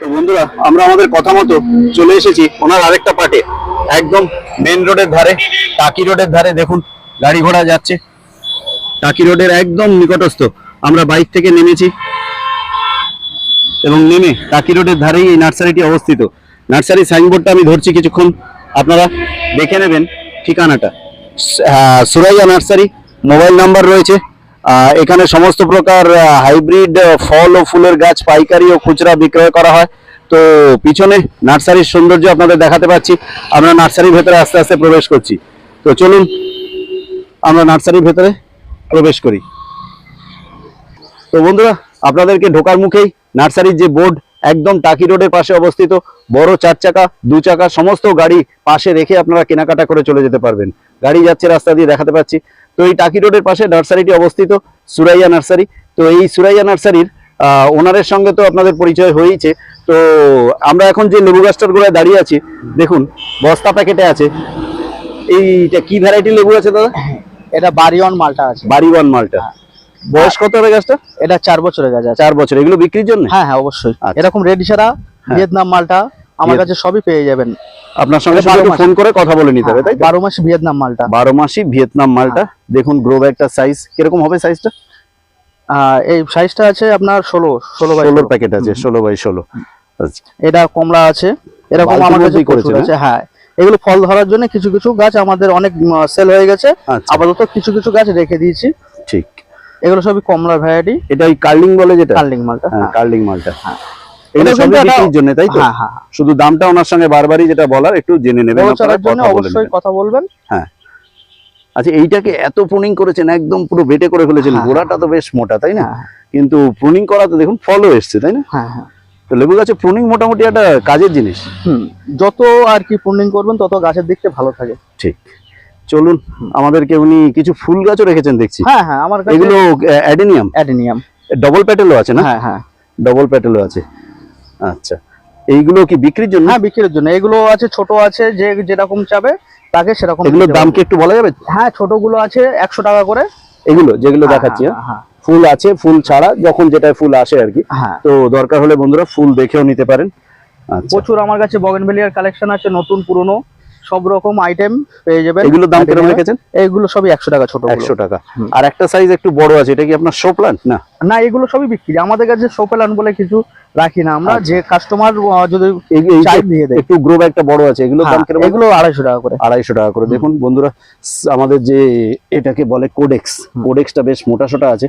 তো বন্ধুরা, আমরা আমাদের কথা মতো চলে এসেছি ওনার আরেকটা পার্টে একদম মেন রোডের ধারে, টাকি রোডের ধারে। দেখুন, গাড়ি ঘোড়া যাচ্ছে। টাকি রোডের একদম নিকটস্থ। আমরা বাইক থেকে নেমেছি এবং নেমে টাকি রোডের ধারেই এই নার্সারিটি অবস্থিত। নার্সারি সাইনবোর্ডটা আমি ধরছি কিছুক্ষণ। আপনারা দেখে নেবেন ঠিকানাটা। সুরাইয়া নার্সারি, মোবাইল নাম্বার রয়েছে। এখানে সমস্ত প্রকার হাইব্রিড ফল ও ফুলের গাছ, পাইকারি ও খুচরা বিক্রয় করা হয়। তো পিছনে নার্সারির সৌন্দর্য আপনাদের দেখাতে পাচ্ছি। আমরা নার্সারির ভেতরে আস্তে আস্তে প্রবেশ করছি। তো চলুন, আমরা নার্সারির ভেতরে প্রবেশ করি। তো বন্ধুরা, আপনাদেরকে ঢোকার মুখেই নার্সারির যে বোর্ড একদম টাকি রোডের পাশে অবস্থিত, বড় চার চাকা দু চাকা সমস্ত গাড়ি পাশে রেখে আপনারা কেনাকাটা করে চলে যেতে পারবেন। গাড়ি যাচ্ছে রাস্তা দিয়ে দেখাতে পাচ্ছি। তো এই টাকি রোডের পাশে নার্সারিটি অবস্থিত সুরাইয়া নার্সারি। তো এই সুরাইয়া নার্সারির আহ, ওনারের সঙ্গে তো আপনাদের পরিচয় হয়েইছে। তো আমরা এখন যে লেবু গাছটার গোড়ায় দাঁড়িয়ে আছি দেখুন বস্তা প্যাকেটে আছে। এইটা কি ভ্যারাইটি লেবু আছে দাদা? এটা বাড়িওয়ান মালটা আছে। বাড়িওয়ান মালটা। বয়স কত হবে গাছটা? এটা চার বছরের গাছ আছে। চার বছর এগুলো বিক্রির জন্য? হ্যাঁ হ্যাঁ অবশ্যই। আচ্ছা। এরকম রেডি ছাড়া হ্যাঁ। ভিয়েতনাম মালটা আমার কাছে সবই পেয়ে যাবেন। আপনার সঙ্গে। ফোন করে কথা বলে নিতে হবে তাই তো? বারো মাস ভিয়েতনাম মালটা। বারো মাসি ভিয়েতনাম মালটা। দেখুন গ্রো ব্যাগটার সাইজ কীরকম হবে সাইজটা এই সাইজটা আছে আপনার ষোলো ষোলো বাই ষোলোর ষোলো। প্যাকেট আছে ষোলো বাই ষোলো। আচ্ছা। এটা কমলা আছে এরকম আমার কাছে মধ্যেই আছে হ্যাঁ? এগুলো ফল ধরার জন্য কিছু কিছু গাছ আমাদের অনেক সেল হয়ে গেছে। আচ্ছা। আপাতত কিছু কিছু গাছ রেখে দিয়েছি। ঠিক। এগুলো সবই কমলা ভ্যারাইটি এটা ওই কার্লিং বলে যেটা? কার্লিং মালটা হ্যাঁ। কার্লিং মালটা। হ্যাঁ। জন্য তাই তো? হ্যাঁ হ্যাঁ হ্যাঁ। শুধু দামটা ওনার সঙ্গে বারবারই যেটা বলার একটু জেনে নেবেন বড় আপনারা, চারার জন্য কথা বলে অবশ্যই কথা বলবেন। আচ্ছা এইটাকে এত প্রুনিং করেছেন একদম পুরো বেটে করে ফেলেছেন। গোড়াটা তো বেশ মোটা তাই না? কিন্তু প্রুনিং করাতে দেখুন ফলও এসছে তাই না? হ্যাঁ হ্যাঁ। তো লেবু গাছে প্রুনিং মোটামুটি একটা কাজের জিনিস। হুম যত আর কি পূর্ণিং করবেন তত গাছের দেখতে ভালো থাকে। ঠিক। চলুন আমাদেরকে উনি কিছু ফুল গাছও রেখেছেন দেখছি। হ্যাঁ হ্যাঁ আমার এগুলো অ্যাডেনিয়াম। অ্যাডেনিয়াম। ডবল প্যাটেলও আছে না? হ্যাঁ হ্যাঁ। ডবল প্যাটেলও আছে। আচ্ছা। এইগুলো কি বিক্রির জন্য? হ্যাঁ বিক্রির জন্য। এগুলো আছে ছোট আছে যে যেরকম চাবে তাকে সেরকম এগুলোর দাম কি একটু বলা যাবে? হ্যাঁ ছোটগুলো আছে একশো টাকা করে। এগুলো যেগুলো হ্যাঁ, দেখাচ্ছি হ্যাঁ? হ্যাঁ। ফুল আছে ফুল ছাড়া যখন যেটায় ফুল আসে আর কি। হ্যাঁ। তো দরকার হলে বন্ধুরা ফুল দেখেও নিতে পারেন। আচ্ছা। প্রচুর আমার কাছে বগেনভেলিয়ার কালেকশন আছে নতুন পুরনো। সব রকম আইটেম পেয়ে যাবেন। এগুলোর দাম কীরকম রেখেছেন? এইগুলো সবই একশো টাকা ছোট একশো টাকা। আর একটা সাইজ একটু বড় আছে এটা কি আপনার শো প্লান্ট না। না এগুলো সবই বিক্রি। আমাদের কাছে সোপেলান বলে কিছু রাখি না আমরা। আচ্ছা। যে কাস্টমার যদি চাই দিয়ে দেয়। একটু গ্রো ব্যাগটা বড় আছে এগুলোর দাম হ্যাঁ, কীরকম? এগুলো আড়াইশো টাকা করে। আড়াইশো টাকা করে। দেখুন বন্ধুরা আমাদের যে এটাকে বলে কোডেক্স কোডেক্সটা বেশ মোটা সোটা আছে।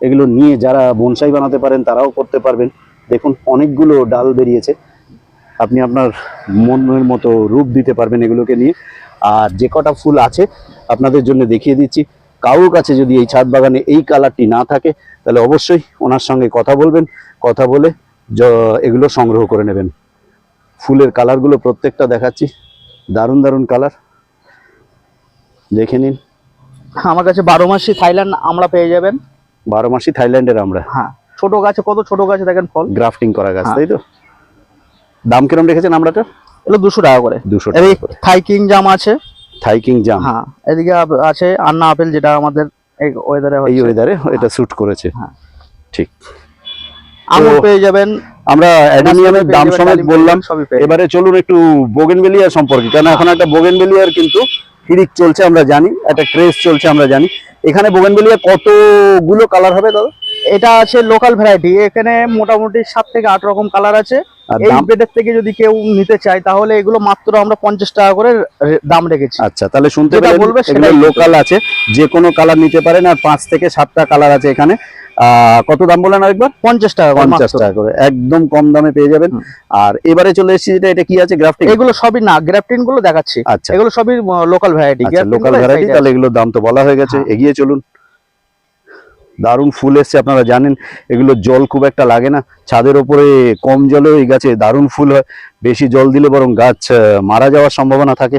এগুলো নিয়ে যারা বনসাই বানাতে পারেন তারাও করতে পারবেন। দেখুন অনেকগুলো ডাল বেরিয়েছে। আপনি আপনার মনের মতো রূপ দিতে পারবেন এগুলোকে নিয়ে। আর যে কটা ফুল আছে আপনাদের জন্য দেখিয়ে দিচ্ছি। কারোর কাছে যদি এই ছাদ বাগানে এই কালারটি না থাকে তাহলে অবশ্যই ওনার সঙ্গে কথা বলবেন। কথা বলে এগুলো সংগ্রহ করে নেবেন। ফুলের কালারগুলো প্রত্যেকটা দেখাচ্ছি। দারুণ দারুণ কালার। দেখে নিন। আমার কাছে বারো মাসি থাইল্যান্ড আমরা পেয়ে যাবেন। বারো মাসি থাইল্যান্ডের আমরা। হ্যাঁ ছোট গাছে কত ছোট গাছে দেখেন ফল। গ্রাফটিং করা গাছ হ্যাঁ। তাই তো? দাম কিরম রেখেছেন আমরাটা? এগুলো দুশো টাকা করে। দুশো টাকা করে। জাম আছে। থাইকিং জাম? হ্যাঁ এদিকে আছে আন্না আপেল যেটা আমাদের এই ওয়েদারে এই ওয়েদারে এটা স্যুট করেছে। হ্যাঁ। ঠিক। আঙুর পেয়ে যাবেন। আমরা অ্যাডেনিয়ামের দাম সমেত বললাম। এবারে চলুন একটু বোগেনভেলিয়া সম্পর্কে। কারণ এখন একটা বোগেনভেলিয়ার কিন্তু হিরিক চলছে আমরা জানি। একটা ক্রেজ চলছে আমরা জানি। এখানে বোগেনভেলিয়া কতগুলো কালার হবে দাদা? এটা আছে লোকাল ভ্যারাইটি এখানে মোটামুটি সাত থেকে আট রকম কালার আছে। এই থেকে যদি কেউ নিতে চায় তাহলে এগুলো মাত্র আমরা পঞ্চাশ টাকা করে দাম রেখেছি। আচ্ছা তাহলে শুনতে যেটা বলবে এগুলো লোকাল আছে যে কোনো কালার নিতে পারেন আর পাঁচ থেকে সাতটা কালার আছে এখানে। আহ, কত দাম বলেন আরেকবার? পঞ্চাশ টাকা করে পঞ্চাশ টাকা করে একদম কম দামে পেয়ে যাবেন। আর এবারে চলে এসেছি যেটা এটা কি আছে গ্রাফটিং এগুলো সবই না গ্রাফটিনগুলো দেখাচ্ছি। আচ্ছা। এগুলো সবই লোকাল ভ্যারাইটি লোকাল ভ্যারাইটি তাহলে এগুলোর দাম তো বলা হয়ে গেছে হ্যাঁ। এগিয়ে চলুন। দারুণ ফুল এসছে, আপনারা জানেন, এগুলো জল খুব একটা লাগে না। ছাদের ওপরে কম জলেও এই গাছে দারুণ ফুল হয়। বেশি জল দিলে বরং গাছ মারা যাওয়ার সম্ভাবনা থাকে।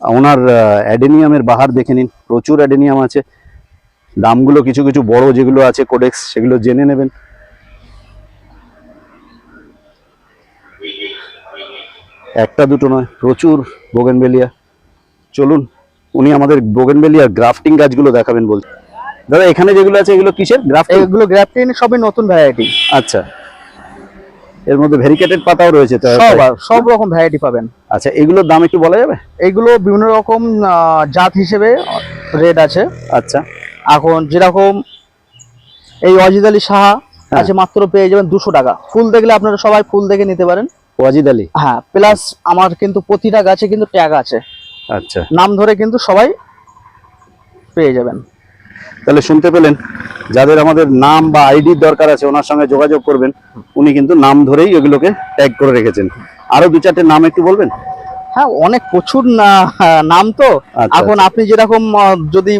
ওনার অ্যাডেনিয়ামের বাহার দেখে নিন, প্রচুর অ্যাডেনিয়াম আছে। দামগুলো কিছু কিছু বড় যেগুলো আছে, কোডেক্স, সেগুলো জেনে নেবেন। একটা দুটো নয়, প্রচুর বোগেনবেলিয়া চলুন, উনি আমাদের বোগেনবেলিয়ার গ্রাফটিং গাছগুলো দেখাবেন বলতে। দাদা এখানে যেগুলো আছে এগুলো কিসের? গ্রাফটিং এগুলো গ্রাফটিন সবই নতুন ভ্যারাইটি আচ্ছা। এর মধ্যে ভেরিকেটেড পাতাও রয়েছে তো সব সব রকম ভ্যারাইটি পাবেন। আচ্ছা এগুলোর দাম একটু বলা যাবে? এগুলো বিভিন্ন রকম জাত হিসেবে রেট আছে। আচ্ছা। এখন যেরকম এই অজিত আলী সাহা হ্যাঁ। আছে মাত্র পেয়ে যাবেন দুশো টাকা। ফুল দেখলে আপনারা সবাই ফুল দেখে নিতে পারেন। ওয়াজিদ আলী? হ্যাঁ প্লাস আমার কিন্তু প্রতিটা গাছে কিন্তু ট্যাগ আছে। আচ্ছা। নাম ধরে কিন্তু সবাই পেয়ে যাবেন। তাহলে শুনতে পেলেন যাদের আমাদের নাম বা আইডির দরকার আছে ওনার সঙ্গে যোগাযোগ করবেন উনি কিন্তু নাম ধরেই এগুলোকে ট্যাগ করে রেখেছেন। আরও দু চারটে নাম একটু বলবেন? হ্যাঁ অনেক প্রচুর নাম তো। আচ্ছা, এখন আপনি যেরকম যদি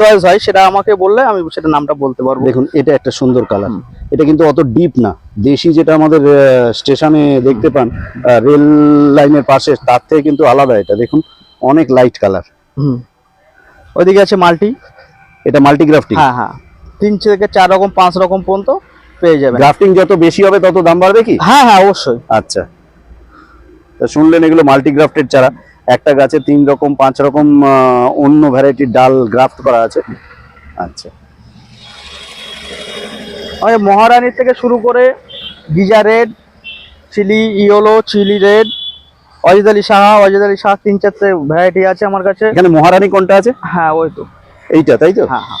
চয়েস হয় সেটা আমাকে বললে আমি সেটা নামটা বলতে পারব। দেখুন এটা একটা সুন্দর কালার এটা কিন্তু অত ডিপ না। দেশি যেটা আমাদের স্টেশনে দেখতে পান রেল লাইনের পাশে তার থেকে কিন্তু আলাদা এটা। দেখুন অনেক লাইট কালার হুম। ওইদিকে আছে মাল্টি। এটা মাল্টিগ্রাফটিং হ্যাঁ হ্যাঁ। তিন থেকে চার রকম পাঁচ রকম পর্যন্ত পেয়ে যাবেন। গ্রাফটিং যত বেশি হবে তত দাম বাড়বে কি? হ্যাঁ হ্যাঁ অবশ্যই। আচ্ছা। তা শুনলেন এগুলো মাল্টিগ্রাফটেড চারা। একটা গাছে তিন রকম পাঁচ রকম অন্য ভ্যারাইটির ডাল গ্রাফট করা আছে। আচ্ছা। ওই মহারানীর থেকে শুরু করে Giza red chili yellow chili red Ajit Ali Saha Ajit Ali Saha তিন চারটে ভ্যারাইটি আছে আমার কাছে। এখানে মহারানী কোনটা আছে? হ্যাঁ ওই তো। এইটা তাই তো? হ্যাঁ হ্যাঁ।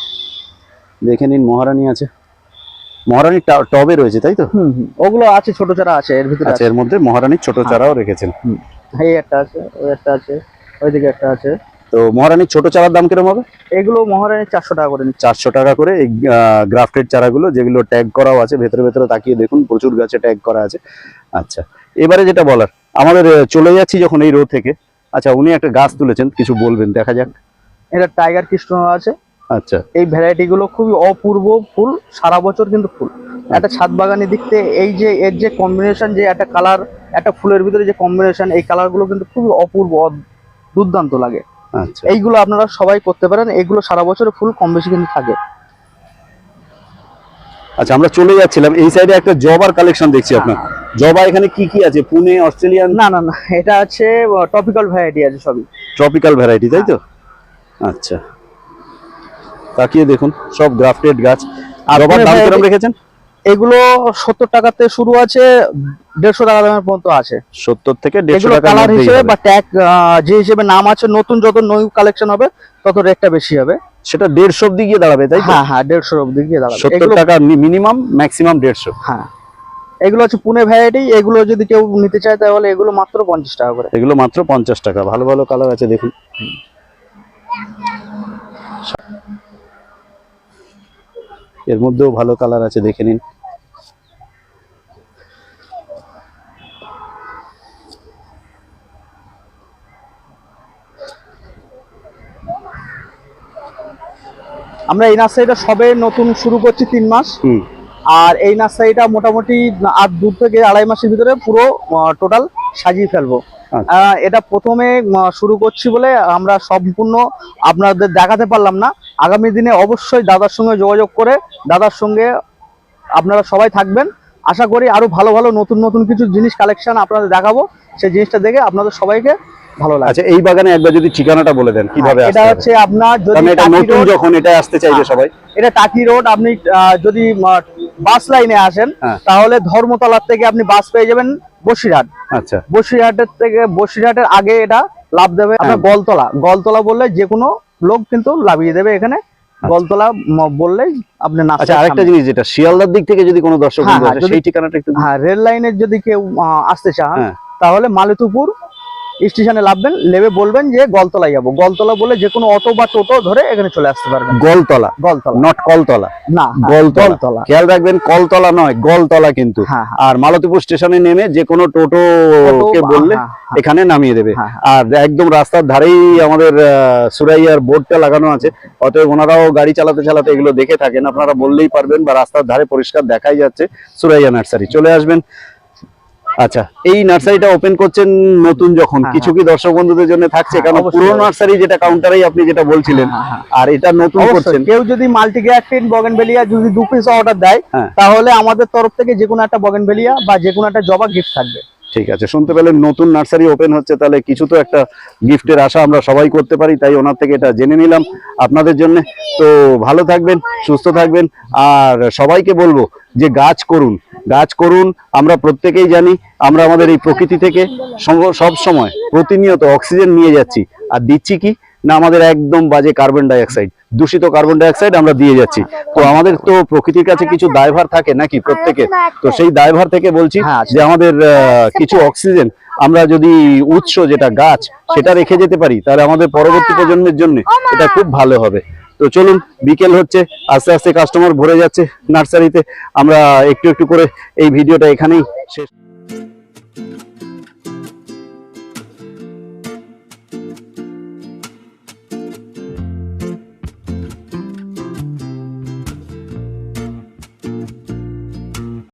দেখে নিন মহারানী আছে। মহারানী টা- টবে রয়েছে তাই তো? হুম হুম। ওগুলো আছে ছোট চারা আছে এর ভিতরে আচ্ছা আছে এর মধ্যে মহারানীর ছোট চারাও রেখেছেন। এই একটা আছে ওই একটা আছে ওইদিকে একটা আছে। তো মহারানীর ছোট চারার দাম কীরকম হবে? এগুলো মহারানীর চারশো টাকা করে চারশো টাকা করে এই গ্রাফটেড চারাগুলো যেগুলো ট্যাগ করাও আছে ভেতরে ভেতরে তাকিয়ে দেখুন প্রচুর গাছে ট্যাগ করা আছে। আচ্ছা এবারে যেটা বলার আমাদের চলে যাচ্ছি যখন এই রো থেকে। আচ্ছা উনি একটা গাছ তুলেছেন কিছু বলবেন দেখা যাক। এটা টাইগার কৃষ্ণ আছে। আচ্ছা। এই ভ্যারাইটি গুলো খুবই অপূর্ব ফুল সারা বছর কিন্তু ফুল। একটা ছাদ বাগানে দেখতে এই যে এর যে কম্বিনেশন যে একটা কালার একটা ফুলের ভিতরে যে কম্বিনেশন এই কালারগুলো কিন্তু খুবই অপূর্ব দুর্দান্ত লাগে। আচ্ছা। এইগুলো আপনারা সবাই করতে পারেন। এগুলো সারা বছরে ফুল কম বেশি কিন্তু থাকে। আচ্ছা আমরা চলে যাচ্ছিলাম। এই সাইডে একটা জবার কালেকশন দেখছি আপনার। জবা এখানে কি কি আছে? পুনে অস্ট্রেলিয়ান? না না না। এটা আছে টপিক্যাল ভ্যারাইটি আছে সবই। ট্রপিক্যাল ভ্যারাইটি তাই তো? আচ্ছা। তাকিয়ে দেখুন সব গ্রাফটেড গাছ। আর জবার দাম কীরকম রেখেছেন? এগুলো সত্তর টাকাতে শুরু আছে দেড়শো টাকা দামের পর্যন্ত আছে। সত্তর থেকে দেড়শো এগুলো টাকা কালার হিসেবে বা ট্যাগ যে হিসেবে নাম আছে নতুন যত নিউ কালেকশন হবে তত রেটটা বেশি হবে। সেটা দেড়শো অব্দি গিয়ে দাঁড়াবে তাই তো? হ্যাঁ হ্যাঁ দেড়শোর অব্দি গিয়ে দাঁড়াবে। সত্তর টাকা মিনিমাম ম্যাক্সিমাম দেড়শো। হ্যাঁ। এগুলো হচ্ছে পুনে ভ্যারাইটি এগুলো যদি কেউ নিতে চায় তাহলে এগুলো মাত্র পঞ্চাশ টাকা করে। এগুলো মাত্র পঞ্চাশ টাকা। ভালো ভালো কালার আছে দেখুন। এর মধ্যেও ভালো কালার আছে দেখে নিন। আমরা এই নার্সারিটা সবে নতুন শুরু করছি তিন মাস। আর এই নার্সারিটা মোটামুটি আর দু থেকে আড়াই মাসের ভিতরে পুরো টোটাল সাজিয়ে ফেলব। এটা প্রথমে শুরু করছি বলে আমরা সম্পূর্ণ আপনাদের দেখাতে পারলাম না। আগামী দিনে অবশ্যই দাদার সঙ্গে যোগাযোগ করে দাদার সঙ্গে আপনারা সবাই থাকবেন। আশা করি আরও ভালো ভালো নতুন নতুন কিছু জিনিস কালেকশন আপনাদের দেখাবো। সেই জিনিসটা দেখে আপনাদের সবাইকে ভালো লাগবে। আচ্ছা এই বাগানে একবার যদি ঠিকানাটা বলে দেন কীভাবে এটা হচ্ছে আপনার যদি এটা নতুন যখন এটা আসতে চাইছে হ্যাঁ। সবাই। এটা টাকি রোড আপনি আহ, যদি বাস লাইনে আসেন হ্যাঁ। তাহলে ধর্মতলার থেকে আপনি বাস পেয়ে যাবেন। বসিরহাট। আচ্ছা। বসিরহাটের থেকে বসিরহাটের আগে এটা লাভ দেবে আপনার হ্যাঁ। গলতলা। গলতলা বললে যে কোনো লোক কিন্তু লাভিয়ে দেবে এখানে। গলতলা ম- বললেই আপনি না আচ্ছা আরেকটা জিনিস যেটা শিয়ালদার দিক থেকে যদি কোনো দর্শক হ্যাঁ, হ্যাঁ, আসে, সেই ঠিকানাটা একটু হ্যাঁ রেল লাইনের যদি কেউ আসতে চান। তাহলে মালতীপুর স্টেশনে লাভবেন লেবে বলবেন যে গলতলায় যাব। গলতলা বলে যে কোনো অটো বা টোটো ধরে এখানে চলে আসতে পারবেন। গলতলা? গলতলা। নট কলতলা? না গলতলা। গলতলা। খেয়াল রাখবেন কলতলা নয় গলতলা কিন্তু। হ্যাঁ হ্যাঁ। আর মালতীপুর স্টেশনে নেমে যে কোনো টোটো কে বললে হ্যাঁ। এখানে নামিয়ে দেবে। আর একদম রাস্তার ধারেই আমাদের সুরাইয়ার বোর্ডটা লাগানো আছে। অতএব ওনারাও গাড়ি চালাতে চালাতে এগুলো দেখে থাকেন। আপনারা বললেই পারবেন বা রাস্তার ধারে পরিষ্কার দেখাই যাচ্ছে সুরাইয়া নার্সারি। চলে আসবেন আচ্ছা এই নার্সারিটা ওপেন করছেন নতুন যখন? হ্যাঁ, কিছু কি দর্শক বন্ধুদের জন্য থাকছে? হ্যাঁ, কারণ পুরো নার্সারি যেটা কাউন্টারেই আপনি যেটা বলছিলেন হ্যাঁ, হ্যাঁ। আর এটা নতুন করছেন। কেউ যদি মাল্টিগ্রাফটিন বগেনভেলিয়া যদি দু পিস অর্ডার দেয় হ্যাঁ। তাহলে আমাদের তরফ থেকে যে কোনো একটা বগেনভেলিয়া বা যে কোনো একটা জবা গিফট থাকবে। ঠিক আছে, শুনতে পেলেন নতুন নার্সারি ওপেন হচ্ছে, তাহলে কিছু তো একটা গিফটের আশা আমরা সবাই করতে পারি, তাই ওনার থেকে এটা জেনে নিলাম আপনাদের জন্য। তো ভালো থাকবেন, সুস্থ থাকবেন, আর সবাইকে বলব যে গাছ করুন গাছ করুন, আমরা প্রত্যেকেই জানি, আমরা আমাদের এই প্রকৃতি থেকে সব সময় প্রতিনিয়ত অক্সিজেন নিয়ে যাচ্ছি। আর দিচ্ছি কি? না, আমাদের একদম বাজে কার্বন ডাই অক্সাইড দূষিত কার্বন ডাই অক্সাইড আমরা দিয়ে যাচ্ছি। তো আমাদের তো প্রকৃতির কাছে কিছু দায়ভার থাকে নাকি প্রত্যেকে তো সেই দায়ভার থেকে বলছি হ্যাঁ, যে আমাদের কিছু অক্সিজেন আমরা যদি উৎস যেটা গাছ সেটা রেখে যেতে পারি তাহলে আমাদের পরবর্তী প্রজন্মের জন্য এটা খুব ভালো হবে। তো চলুন বিকেল হচ্ছে আস্তে আস্তে কাস্টমার ভরে যাচ্ছে নার্সারিতে আমরা একটু একটু করে এই ভিডিওটা এখানেই শেষ।